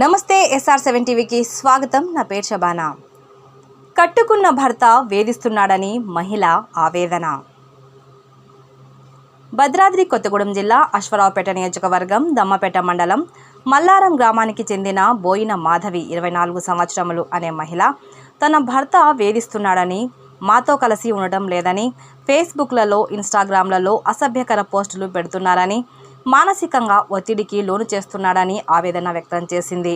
నమస్తే SR seven టీవీకి స్వాగతం. నా పేరు షబానా. కట్టుకున్న భర్త వేధిస్తున్నాడని మహిళ ఆవేదన. భద్రాద్రి కొత్తగూడెం జిల్లా అశ్వరావుపేట నియోజకవర్గం దమ్మపేట మండలం మల్లారం గ్రామానికి చెందిన బోయిన మాధవి ఇరవై నాలుగు సంవత్సరములు అనే మహిళ తన భర్త వేధిస్తున్నాడని మాతో కలిసి ఉండటం లేదని ఫేస్బుక్లలో ఇన్స్టాగ్రామ్లలో అసభ్యకర పోస్టులు పెడుతున్నారని మానసికంగా ఒత్తిడికి లోను చేస్తున్నాడని ఆవేదన వ్యక్తం చేసింది.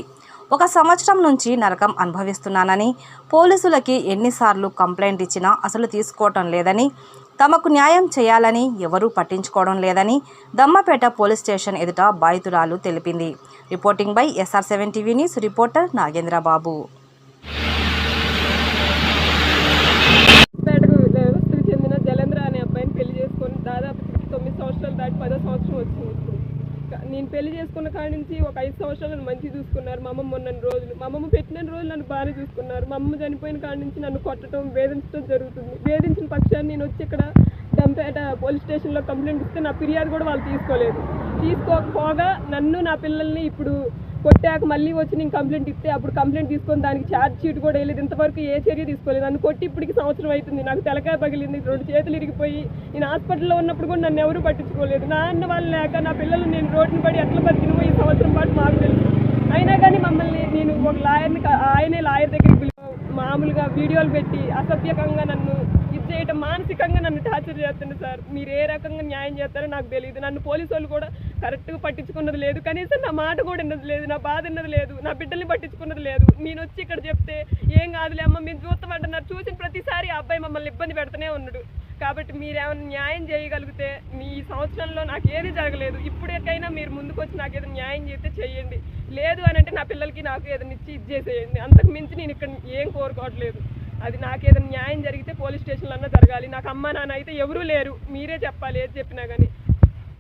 ఒక సంవత్సరం నుంచి నరకం అనుభవిస్తున్నానని పోలీసులకి ఎన్నిసార్లు కంప్లైంట్ ఇచ్చినా అసలు తీసుకోవటం లేదని తమకు న్యాయం చేయాలని ఎవరూ పట్టించుకోవడం లేదని దమ్మపేట పోలీస్ స్టేషన్ ఎదుట బాధితురాలు తెలిపింది. Reporting by SR seven TV news reporter Nagendrababu. చెందిన జలేంద్ర అనే అబ్బాయిని పెళ్ళి చేసుకొని దాదాపు తొమ్మిది సంవత్సరాలు దాటి పదో సంవత్సరం వచ్చింది. నేను పెళ్ళి చేసుకున్న కాడి నుంచి ఒక ఐదు సంవత్సరాలు నన్ను మంచిగా చూసుకున్నారు. మా అమ్మమ్మ ఉన్న రోజులు మా అమ్మమ్మ పెట్టిన రోజులు నన్ను బాగానే చూసుకున్నారు. మా అమ్మ చనిపోయిన కాడి నుంచి నన్ను కొట్టడం వేధించడం జరుగుతుంది. వేధించిన పక్షాన్ని నేను వచ్చి ఇక్కడ దంపేట పోలీస్ స్టేషన్లో కంప్లైంట్ ఇస్తే నా ఫిర్యాదు కూడా వాళ్ళు తీసుకోలేదు. తీసుకోకపోగా నన్ను నా పిల్లల్ని ఇప్పుడు కొట్టాక మళ్ళీ వచ్చి నేను కంప్లైంట్ ఇస్తే అప్పుడు కంప్లైంట్ తీసుకొని దానికి ఛార్జ్ షీట్ కూడా వెళ్ళేది ఇంతవరకు ఏ చర్య తీసుకోలేదు. నన్ను కొట్టి ఇప్పటికి సంవత్సరం అవుతుంది నాకు తెలకాయ పగిలింది. రెండు చేతులు ఇరిగిపోయి నేను హాస్పిటల్లో ఉన్నప్పుడు కూడా నన్ను ఎవరు పట్టించుకోలేదు. నా అన్న వాళ్ళు లేక నా పిల్లలు నేను రోడ్డుని పడి ఎట్లా బతికినమో ఈ సంవత్సరం పాటు మాకు తెలుసు. అయినా కానీ మమ్మల్ని నేను ఒక లాయర్ని ఆయనే లాయర్ దగ్గరికి మామూలుగా వీడియోలు పెట్టి అసభ్యకంగా నన్ను ఇది చేయటం మానసికంగా నన్ను టార్చర్ చేస్తుంది సార్. మీరు ఏ రకంగా న్యాయం చేస్తారో నాకు తెలియదు నన్ను పోలీసు వాళ్ళు కూడా కరెక్ట్గా పట్టించుకున్నది లేదు. కనీసం నా మాట కూడా ఉన్నది లేదు నా బాధ ఉన్నది లేదు నా బిడ్డల్ని పట్టించుకున్నది లేదు. నేను వచ్చి ఇక్కడ చెప్తే ఏం కాదులే అమ్మ మేము చూస్తామంటున్నారు. చూసిన ప్రతిసారి ఆ అబ్బాయి మమ్మల్ని ఇబ్బంది పెడుతూనే ఉన్నాడు. కాబట్టి మీరు ఏమైనా న్యాయం చేయగలిగితే మీ సంవత్సరంలో నాకు ఏది జరగలేదు. ఇప్పుడేకైనా మీరు ముందుకు వచ్చి నాకు ఏదైనా న్యాయం చేస్తే చేయండి. లేదు అని అంటే నా పిల్లలకి నాకు ఏదైనా ఇచ్చి ఇది చేసేయండి. అంతకు మించి నేను ఇక్కడ ఏం కోరుకోవట్లేదు. అది నాకు ఏదైనా న్యాయం జరిగితే పోలీస్ స్టేషన్లో అన్నా జరగాలి. నాకు అమ్మ నాన్న అయితే ఎవరూ లేరు. మీరే చెప్పాలి ఏది చెప్పినా కానీ